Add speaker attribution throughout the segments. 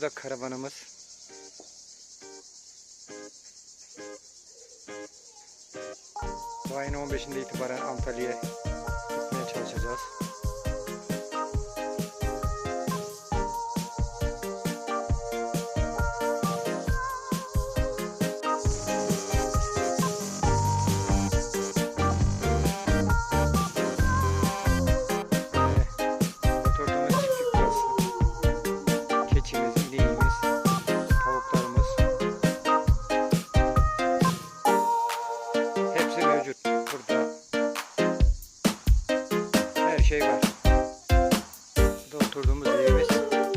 Speaker 1: Bu da karavanımız. Bu ayın 15'inde itibaren Antalya'ya gitmeye çalışacağız. Oturduğumuz evimiz.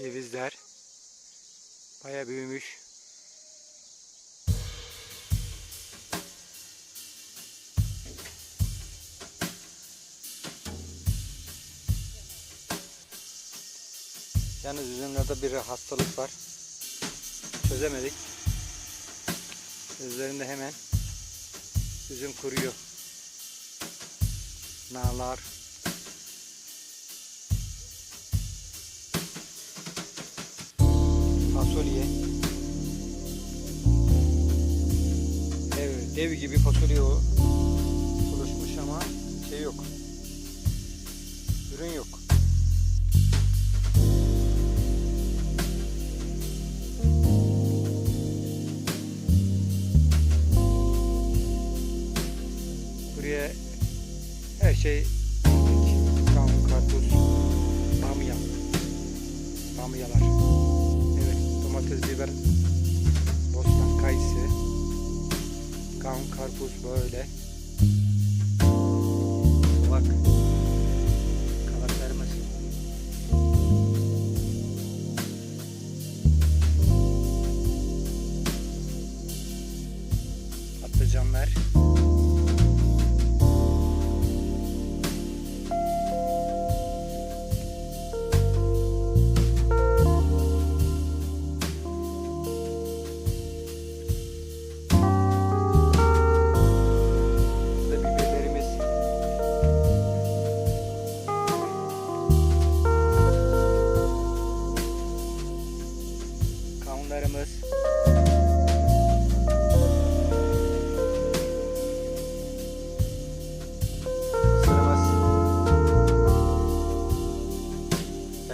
Speaker 1: Cevizler baya büyümüş. Yalnız üzümlerde bir hastalık var. Çözemedik. Üzerinde hemen üzüm kuruyor. Nağlar. Fasulye. Dev, dev gibi fasulye o. Oluşmuş ama şey yok. Ürün yok. Buraya her şey kavun, karpuz, bamya. Bamyalar. Domates, biber, bostan, kayısı, kavun, karpuz böyle.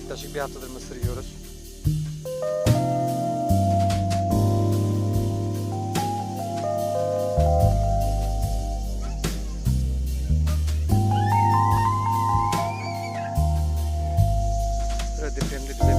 Speaker 1: Yaklaşık bir haftadır mısır yiyoruz. Evet depremde bize